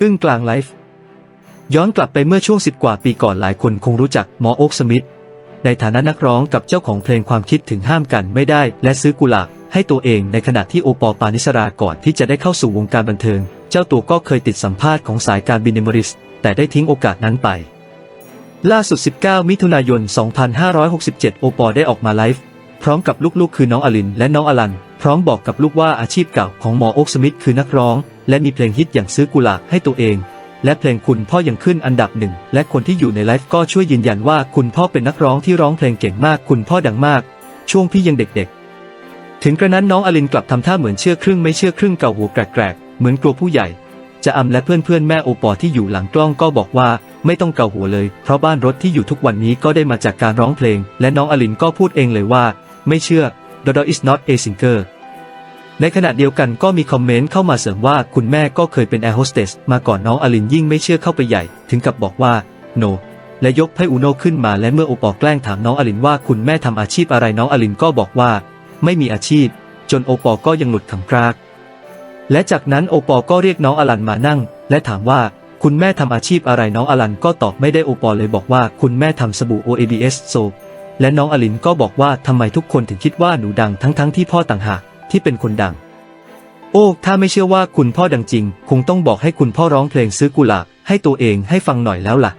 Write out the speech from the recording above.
อึ้งกลางไลฟ์ย้อนกลับไปเมื่อช่วงสิบกว่าปีก่อนหลายคนคงรู้จักหมอโอ๊กสมิธในฐานะนักร้องกับเจ้าของเพลงความคิดถึงห้ามกันไม่ได้ และซื้อกุหลาบให้ตัวเองในขณะที่โอปอล์ปานิสราก่อนที่จะได้เข้าสู่วงการบันเทิง เจ้าตัวก็เคยติดสัมภาษณ์ของสายการบินเนมริส แต่ได้ทิ้งโอกาสนั้นไป ล่าสุด 19 มิถุนายน 2567 โอปอล์ได้ออกมาไลฟ์พร้อมกับลูกๆ คือน้องอลินและน้องอลัน พร้อมบอกกับลูกว่าอาชีพเก่าของหมอโอ๊กสมิธคือนักร้อง และมีเพลงฮิตอย่างซื้อกุหลาบให้ตัวเอง และเพลงคุณพ่อยังขึ้นอันดับหนึ่ง และคนที่อยู่ในไลฟ์ก็ช่วยยืนยันว่าคุณพ่อเป็นนักร้องที่ร้องเพลงเก่งมากคุณพ่อดังมาก ช่วงพี่ยังเด็กๆ ถึงกระนั้นน้องอลินกลับทำท่าเหมือนเชื่อครึ่งไม่เชื่อครึ่งเก่าหัวแกรกๆเหมือนกลัวผู้ใหญ่จะอำและเพื่อนๆแม่โอปอที่อยู่หลังกล้องก็บอกว่า ไม่ต้องเกาหัวเลย เพราะบ้านรถที่อยู่ทุกวันนี้ก็ได้มาจากการร้องเพลง และน้องอลินก็พูดเองเลยว่า ไม่เชื่อ Dodo is not a singer ในขณะเดียวกันก็มีคอมเมนต์เข้ามาเสริมว่าคุณแม่ก็เคยเป็นแอร์โฮสเตสมาก่อนน้องอลินยิ่งไม่เชื่อเข้าไปใหญ่ ถึงกับบอกว่า no และยกไพ่อูโนขึ้นมาและเมื่อโอปอแกล้งถามน้องอลินว่าคุณแม่ทำอาชีพอะไรน้องอลินก็บอกว่า ไม่มีอาชีพ จนโอปอก็ยังหลุดขำกราก และจากนั้นโอปอก็เรียกน้องอลันมานั่ง และถามว่าคุณแม่ทำอาชีพอะไรน้องอลันก็ตอบไม่ได้โอปอเลยบอกว่าคุณแม่ทำสบู่ OABS โซและน้องอลินก็บอกว่าทำไมทุกคนถึงคิดว่าหนูดังทั้งๆที่พ่อต่างหาก ที่เป็นคนดัง โอ้ ถ้าไม่เชื่อว่าคุณพ่อดังจริง คงต้องบอกให้คุณพ่อร้องเพลงซื้อกุหลาบให้ตัวเองให้ฟังหน่อยแล้วล่ะ